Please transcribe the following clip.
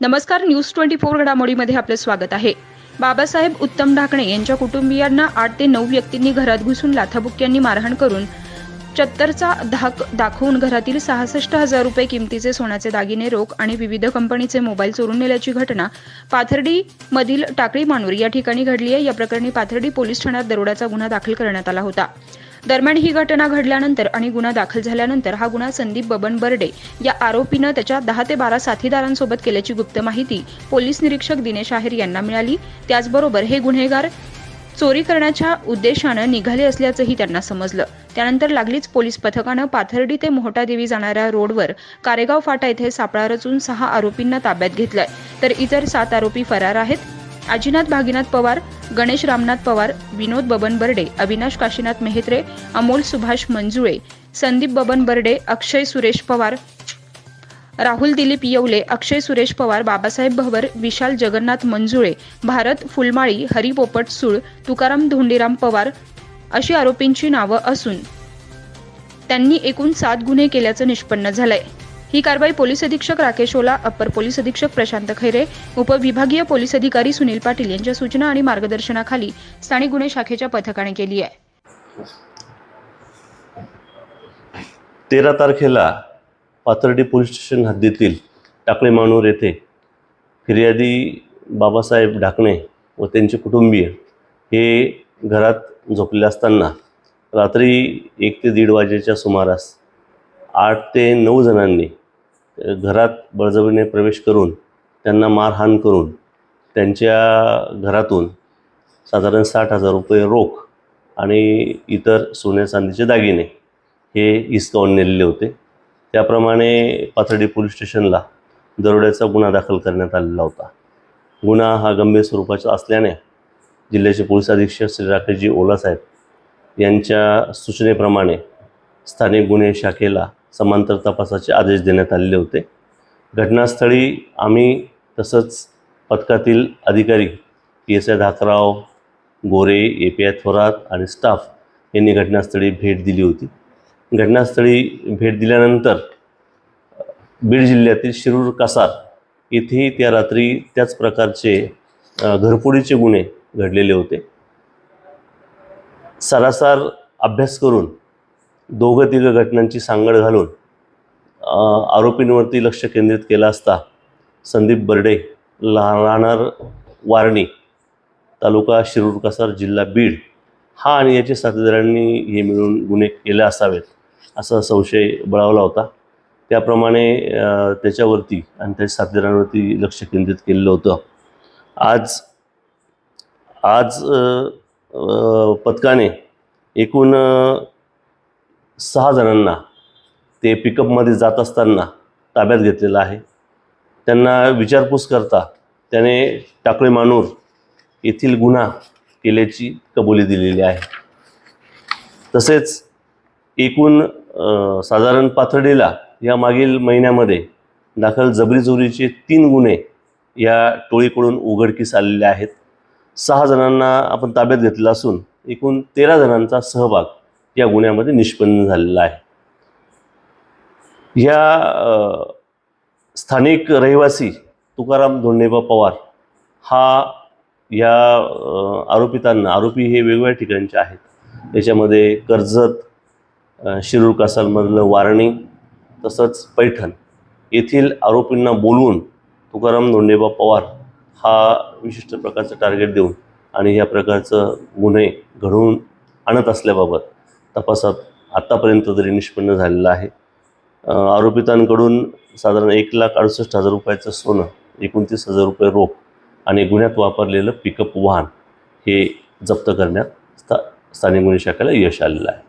नमस्कार news twenty four घडामोडीमध्ये आपले स्वागत आहे. बाबासाहेब उत्तम ढाकणे यांच्या कुटुंबियांना आठ ते नऊ व्यक्तींनी घरात घुसून लाथाबुक्क्यांनी मारहाण करून चत्तरचा धाक दाखवून घरातील सहासष्ट हजार रुपये किमतीचे सोन्याचे दागिने रोख आणि विविध कंपनीचे मोबाईल चोरून नेल्याची घटना पाथर्डी मधील टाकळी मानूर या ठिकाणी घडली आहे. या प्रकरणी पाथर्डी पोलीस ठाण्यात दरोड्याचा गुन्हा दाखल करण्यात आला होता. दरम्यान ही घटना घडल्यानंतर आणि गुन्हा दाखल झाल्यानंतर हा गुन्हा संदीप बबन बर्डे या आरोपीनं त्याच्या दहा ते बारा साथीदारांसोबत केल्याची गुप्त माहिती पोलीस निरीक्षक दिनेश आहेर यांना मिळाली. त्याचबरोबर हे गुन्हेगार चोरी करण्याच्या उद्देशानं निघाले असल्याचंही त्यांना समजलं. त्यानंतर लागलीच पोलीस पथकानं पाथर्डी ते मोहटादेवी जाणाऱ्या रोडवर कारेगाव फाटा येथे सापळा रचून सहा आरोपींना ताब्यात घेतलाय. तर इतर सात आरोपी फरार आहेत. आजीनाथ भागीनाथ पवार गणेश रामनाथ पवार विनोद बबन बर्डे अविनाश काशीनाथ मेहत्रे अमोल सुभाष मंजुळे संदीप बबन बर्डे अक्षय सुरेश पवार राहुल दिलीप येवले अक्षय सुरेश पवार बाबासाहेब भवर विशाल जगन्नाथ मंजुळे भारत फुलमाळी हरी पोपट सूळ तुकाराम धोंडीराम पवार अशी आरोपींची नावं असून त्यांनी एकूण सात गुन्हे केल्याचं निष्पन्न झालंय. ही कारवाई पोलीस अधीक्षक राकेश ओला अप्पर पोलीस अधीक्षक प्रशांत खैरे उपविभागीय पोलीस अधिकारी सुनील पाटील यांच्या सूचना आणि मार्गदर्शनाखाली स्थानिक गुन्हे शाखेच्या पथकाने केली आहे. तेरा तारखेला पाथर्डी पोलीस स्टेशन हद्दीतील टाकळे मानूर येथे फिर्यादी बाबासाहेब ढाकणे व त्यांचे कुटुंबीय हे घरात झोपले असताना रात्री एक ते दीड वाजेच्या सुमारास आठ ते नऊ जणांनी घरात बळजबरीने प्रवेश करून त्यांना मारहाण करून त्यांच्या घरातून साधारण साठ हजार रुपये रोख आणि इतर सोन्या चांदीचे दागिने हे हिसकावून नेलेले होते. त्याप्रमाणे पाथर्डी पोलीस स्टेशनला दरोड्याचा गुन्हा दाखल करण्यात आलेला होता. गुन्हा हा गंभीर स्वरूपाचा असल्याने जिल्ह्याचे पोलीस अधीक्षक श्री राकेशजी ओलासाहेब यांच्या सूचनेप्रमाणे स्थानिक गुन्हे शाखेला समांतर तपासाचे आदेश देण्यात आलेले होते. घटनास्थळी आम्ही तसंच पथकातील अधिकारी P S I Dhakrao Gore A P I Thorat आणि स्टाफ यांनी घटनास्थळी भेट दिली होती. घटनास्थळी भेट दिल्यानंतर बीड जिल्ह्यातील शिरूर कासार येथेही त्या रात्री त्याच प्रकारचे घरफोडीचे गुन्हे घडलेले होते. सारासार अभ्यास करून दोघं तिघं घटनांची सांगड घालून आरोपींवरती लक्ष केंद्रित केलं असता संदीप बर्डे राहणार वारणी तालुका शिरूर कासार जिल्हा बीड हा आणि याच्या साथीदारांनी हे मिळून गुन्हे केले असावेत असा संशय बळावला होता. त्याप्रमाणे त्याच्यावरती आणि त्याच्या साथीदारांवरती लक्ष केंद्रित केलेलं होतं. आज आज पथकाने एकूण सहा जणांना ते पिकअपमध्ये जात असताना ताब्यात घेतलेलं आहे. त्यांना विचारपूस करता त्याने टाकळे मानूर येथील गुन्हा केल्याची कबुली दिलेली आहे. तसेच एकूण साधारण पाथर्डीला या मागील महिन्यामध्ये दाखल जबरी चोरीचे तीन गुन्हे या टोळीकडून उघडकीस आलेले आहेत. सहा जणांना आपण ताब्यात घेतलं असून एकूण तेरा जणांचा सहभाग या गुन्ह्यामध्ये निष्पन्न झालेला आहे. या स्थानिक रहिवासी तुकाराम धोंडेबा पवार हा या आरोपितांना आरोपी हे वेगवेगळ्या ठिकाणचे आहेत. त्याच्यामध्ये कर्जत शिरूर कासालमधलं वारणी तसंच पैठण येथील आरोपींना बोलवून तुकाराम धोंडेबा पवार हा विशिष्ट प्रकारचं टार्गेट देऊन आणि या प्रकारचं गुन्हे घडवून आणत असल्याबाबत तपासात आत्तापर्यंत तरी निष्पन्न झालेलं आहे. आरोपितांकडून साधारण एक लाख अडुसष्ट हजार रुपयाचं सोनं एकोणतीस हजार रुपये रोख आणि गुन्ह्यात वापरलेलं पिकअप वाहन हे जप्त करण्यात स्था स्थानिक गुन्हे शाखेला यश आलेलं आहे.